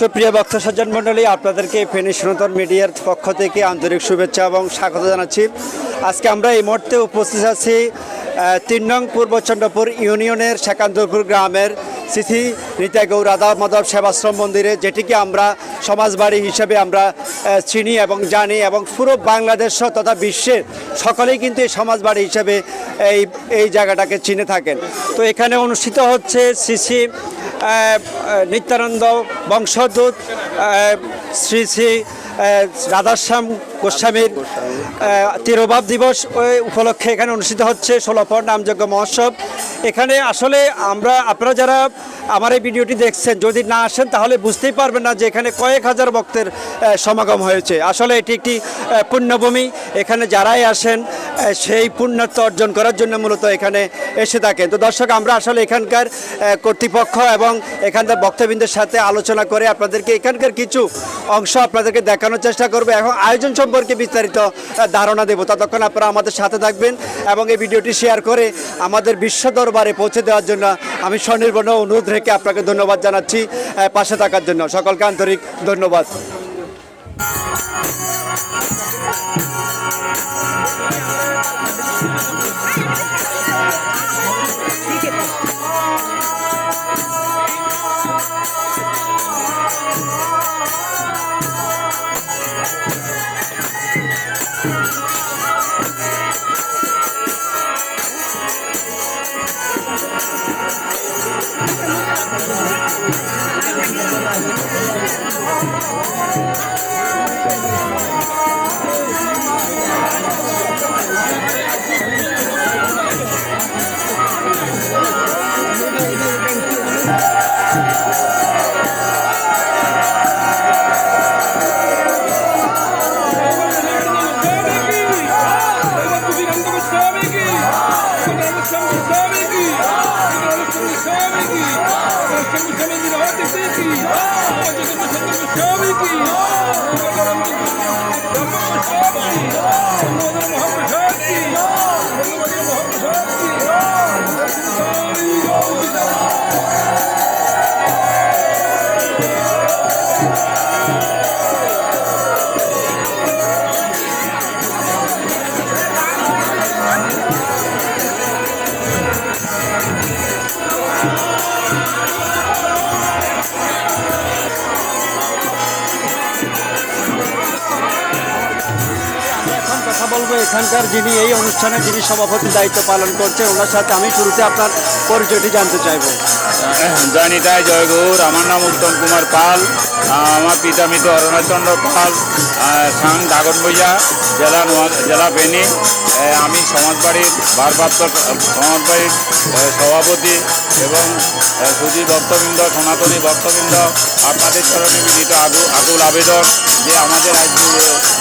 সুপ্রিয় বক্তা সজ্জন মণ্ডলী, আপনাদেরকে ফেনী সনাতন মিডিয়ার পক্ষ থেকে আন্তরিক শুভেচ্ছা এবং স্বাগত জানাচ্ছি। আজকে আমরা এই মুহূর্তে উপস্থিত আছি তিন নং পূর্বচন্দ্রপুর ইউনিয়নের শেখান্তপুর গ্রামের সিথি নিতাই গৌর রাধা মাধব সেবাশ্রম মন্দিরে, যেটিকে আমরা সমাজবাড়ি হিসেবে আমরা চিনি এবং জানি এবং পুরো বাংলাদেশ তথা বিশ্বের সকলেই কিন্তু এই সমাজবাড়ি হিসেবে এই এই জায়গাটাকে চিনে থাকেন। তো এখানে অনুষ্ঠিত হচ্ছে সিসি নিত্যানন্দ বংশদূত শ্রী শ্রী রাধাশ্যাম গোস্বামীর তিরোভাব দিবস ওই উপলক্ষে এখানে অনুষ্ঠিত হচ্ছে ষোলপর নামযজ্ঞ মহোৎসব। এখানে আসলে আমরা, আপনারা যারা আমার এই ভিডিওটি দেখছেন, যদি না আসেন, তাহলে বুঝতেই পারবেন না যে এখানে কয়েক হাজার ভক্তের সমাগম হয়েছে। আসলে এটি একটি পুণ্যভূমি। এখানে যারাই আসেন সেই পুণ্যত্ব অর্জন করার জন্য মূলত এখানে এসে থাকেন। তো দর্শক, আমরা আসলে এখানকার কর্তৃপক্ষ এবং এখানকার বক্তবৃন্দের সাথে আলোচনা করে আপনাদেরকে এখানকার কিছু অংশ আপনাদেরকে দেখানোর চেষ্টা করব। এখন আয়োজন সম্পর্কে বিস্তারিত ধারণা দেবো। ততক্ষণ আপনারা আমাদের সাথে থাকবেন এবং এই ভিডিওটি শেয়ার করে আমাদের বিশ্ব দরবারে পৌঁছে দেওয়ার জন্য আমি স্বনির্ভর অনুরোধ রেখে আপনাকে ধন্যবাদ জানাচ্ছি পাশে থাকার জন্য। সকলকে আন্তরিক ধন্যবাদ। এখন কথা বলব এখানকার যিনি এই অনুষ্ঠানে যিনি সভাপতি দায়িত্ব পালন করছেন, ওনার সাথে আমি শুরুতে আপনার পরিচয়টি জানতে চাইব। জয়নিতায় জয়গুর। আমার নাম উত্তম কুমার পাল। আমার পিতা মৃত অরুণাচন্দ্র পাল সাং দাগনবইয়া জেলা জেলা আহ, আমি সমাজবাড়ির ভারপ্রাপ্ত সমাজবাড়ির সভাপতি এবং সুধী ভক্তবৃন্দ সনাতনী ভক্তবৃন্দ আপনাদের চরণে বিনীত আগু আকুল আবেদন যে আমাদের আজকে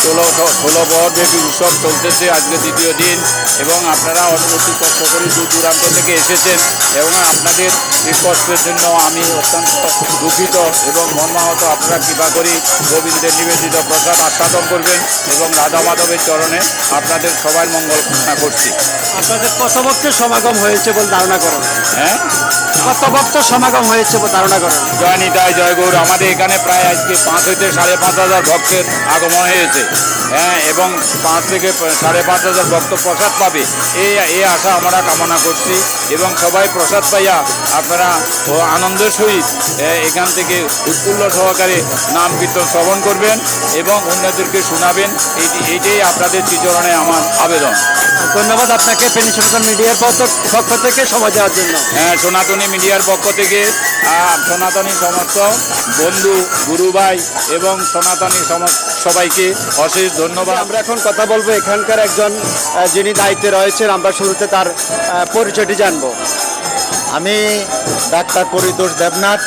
ষোলো ষোলো ব্যাপী উৎসব চলতেছে আজকে দ্বিতীয় দিন এবং আপনারা অতি কষ্ট করে দূর দূরান্ত থেকে এসেছেন এবং আপনাদের এই কষ্টের জন্য আমি অত্যন্ত দুঃখিত এবং মর্মাহত আপনারা কৃপা করি গোবিন্দের নিবেদিত প্রসাদ আস্বাদন করবেন এবং রাধা মাধবের চরণে আপনাদের সবাই মঙ্গল কামনা করছি। আপনাদের কত ভক্তের সমাগম হয়েছে বলে ধারণা করেন হ্যাঁ? কত ভক্ত সমাগম হয়েছে ধারণা করেন। জয় নিতাই জয় গৌর। আমাদের এখানে প্রায় আজকে পাঁচ হইতে সাড়ে পাঁচ হাজার ভক্তের আগমন হয়েছে। হ্যাঁ এবং পাঁচ থেকে সাড়ে পাঁচ হাজার ভক্ত প্রসাদ পাবে। এই এই আশা আমরা কামনা করছি এবং সবাই প্রসাদ পাইয়া আপনারা আনন্দের সহিত এখান থেকে উৎফুল্ল সহকারে নাম কীর্তন শ্রবণ করবেন এবং অন্যদেরকে শোনাবেন। এইটি এইটাই আপনাদের চিচরণে আমার আবেদন। ধন্যবাদ আপনাকে পেনিশন মিডিয়ার পক্ষ- পক্ষ থেকে সময় দেওয়ার জন্য। হ্যাঁ সনাতনী মিডিয়ার পক্ষ থেকে সনাতনী সমস্ত বন্ধু গুরুভাই এবং সনাতনী সম- সবাইকে অশেষ ধন্যবাদ। আমরা এখন কথা বলব এখানকার একজন যিনি দায়িত্বে রয়েছেন। আমরা শুরুতে তার পরিচয়টি জানব। আমি ডাক্তার পরিতোষ দেবনাথ।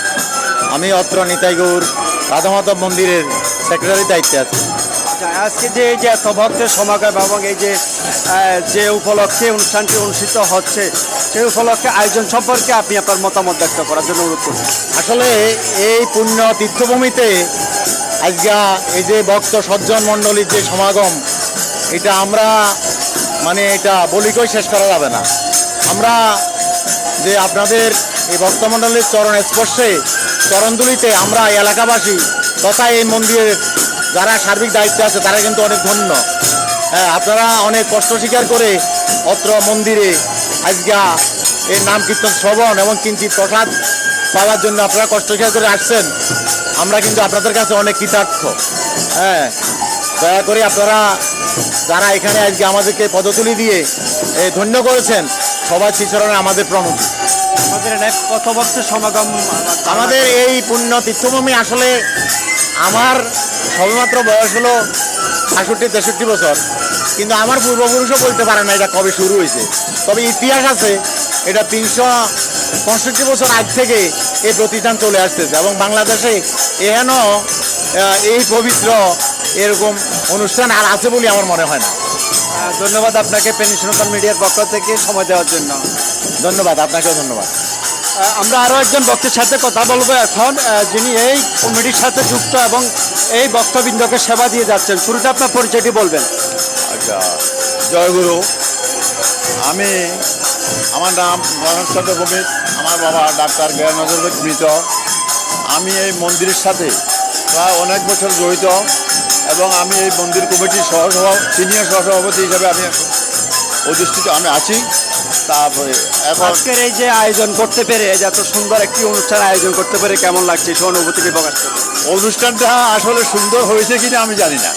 আমি অত্র নিতাইগৌর রাধামাধব মন্দিরের সেক্রেটারি দায়িত্বে আছি। আজকে যে এই যে এত ভক্তের সমাগম এবং এই যে যে উপলক্ষে অনুষ্ঠানটি অনুষ্ঠিত হচ্ছে, সেই উপলক্ষে আয়োজন সম্পর্কে আপনি আপনার মতামত ব্যক্ত করার জন্য অনুরোধ করছি। আসলে এই পুণ্য তীর্থভূমিতে আজ্ঞা এই যে ভক্ত সজ্জন মণ্ডলীর যে সমাগম, এটা আমরা মানে এটা বলিকেই শেষ করা যাবে না। আমরা যে আপনাদের এই ভক্তমণ্ডলীর চরণ স্পর্শে চরণদুলিতে আমরা এলাকাবাসী তথা এই মন্দিরের যারা সার্বিক দায়িত্বে আছে তারা কিন্তু অনেক ধন্য। হ্যাঁ আপনারা অনেক কষ্ট স্বীকার করে অত্র মন্দিরে আজকে এই নাম কীর্তন শ্রবণ এবং কিঞ্চিত প্রসাদ পাওয়ার জন্য আপনারা কষ্ট স্বীকার করে আসছেন। আমরা কিন্তু আপনাদের কাছে অনেক কৃতার্থ। হ্যাঁ দয়া করে আপনারা যারা এখানে আজকে আমাদেরকে পদতুলি দিয়ে এ, ধন্য করেছেন সবার শিচরণে আমাদের প্রণতি আমাদের কত ভক্তের সমাগম আমাদের এই পুণ্য তীর্থভূমি আসলে আমার সবেমাত্র বয়স হলো সাতষট্টি তেষট্টি বছর। কিন্তু আমার পূর্বপুরুষও বলতে পারে না এটা কবে শুরু হয়েছে। তবে ইতিহাস আছে এটা তিনশো পঁয়ষট্টি বছর আগ থেকে এই প্রতিষ্ঠান চলে আসতেছে এবং বাংলাদেশে এহেন এই পবিত্র এরকম অনুষ্ঠান আর আছে বলে আমার মনে হয় না। ধন্যবাদ আপনাকে ফেনী সনাতন মিডিয়ার পক্ষ থেকে সময় দেওয়ার জন্য। ধন্যবাদ আপনাকেও ধন্যবাদ। আমরা আরও একজন ভক্তের সাথে কথা বলব এখন। যিনি এই কমিটির সাথে যুক্ত এবং এই বক্তবৃন্দকে সেবা দিয়ে যাচ্ছেন। শুরুতে আপনার পরিচয়টি বলবেন। আচ্ছা জয়গুরু। আমি আমার নাম গণেশচন্দ্র ভৌমিক আমার বাবা ডাক্তার জ্ঞান মৃত। আমি এই মন্দিরের সাথে প্রায় অনেক বছর জড়িত এবং আমি এই মন্দির কমিটির সহসভা সিনিয়র সহসভাপতি হিসাবে আমি অধিষ্ঠিত আমি আছি। তারপরে এখন আজকের এই যে আয়োজন করতে পেরে এই যে এত সুন্দর একটি অনুষ্ঠান আয়োজন করতে পেরে কেমন লাগছে? সে অনুভূতিকে প্রকাশ অনুষ্ঠানটা আসলে সুন্দর হয়েছে কিনা আমি জানি না।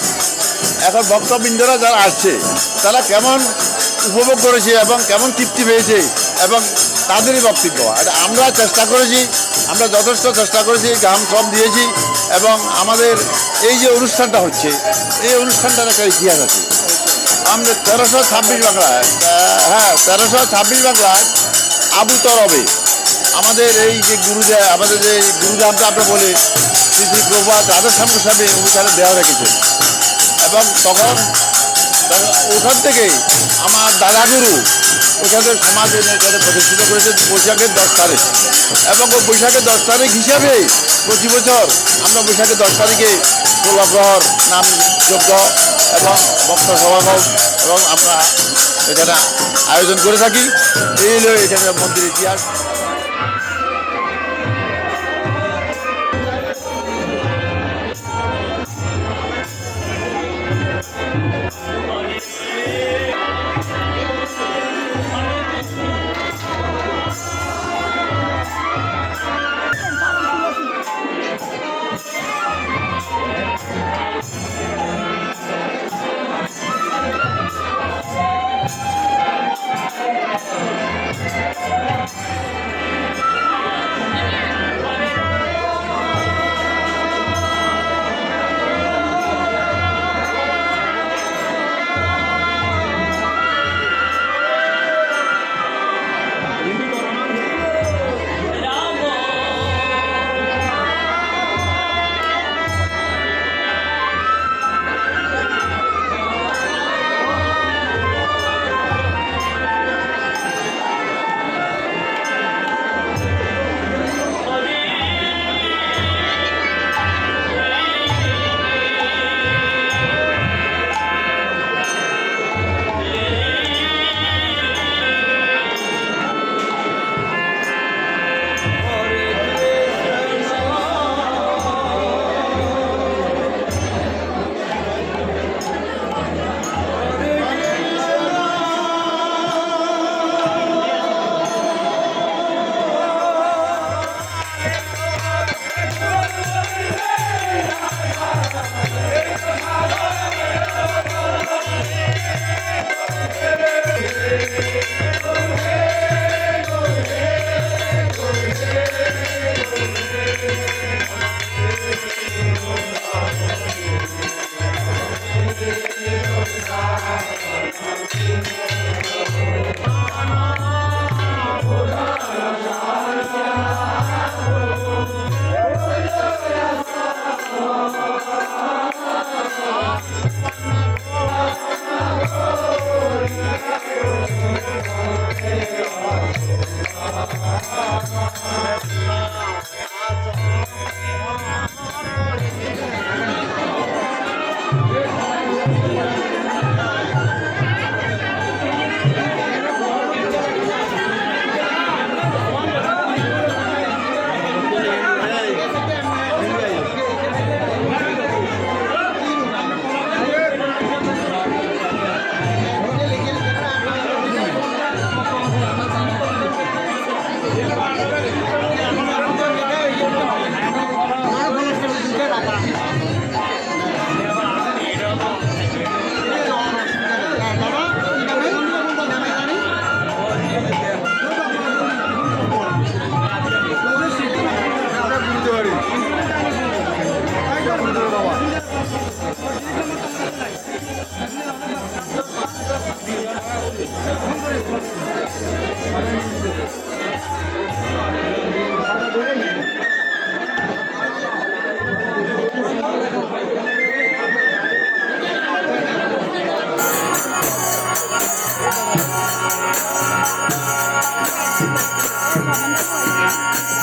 এখন ভক্তবৃন্দরা যারা আসছে তারা কেমন উপভোগ করেছে এবং কেমন তৃপ্তি পেয়েছে এবং তাদেরই বক্তব্য। এটা আমরা চেষ্টা করেছি আমরা যথেষ্ট চেষ্টা করেছি গান শ্রম দিয়েছি এবং আমাদের এই যে অনুষ্ঠানটা হচ্ছে এই অনুষ্ঠানটার একটা ইতিহাস আছে। আমরা তেরোশো ছাব্বিশ বাংলায় হ্যাঁ তেরোশো ছাব্বিশ বাংলায় আবু তরবে। আমাদের এই যে গুরুদেব আমাদের যে গুরুদামটা আমরা বলি, শ্রী শ্রী প্রভাত রাধাশ্যাম গোস্বামী অনুষ্ঠানে দেওয়া রেখেছেন। এবং তখন ওখান থেকে আমার দাদা গুরু ওখানে সমাজ এনে প্রতিষ্ঠিত করেছেন, বৈশাখের দশ তারিখ। এবং ওই বৈশাখের দশ তারিখ হিসাবে প্রতি বছর আমরা বৈশাখের দশ তারিখে প্রহর নাম যজ্ঞ এবং ভক্ত সমাগম এবং আমরা এখানে আয়োজন করে থাকি। এই হলো এখানে মন্দির ইতিহাস। 我们再过一遍。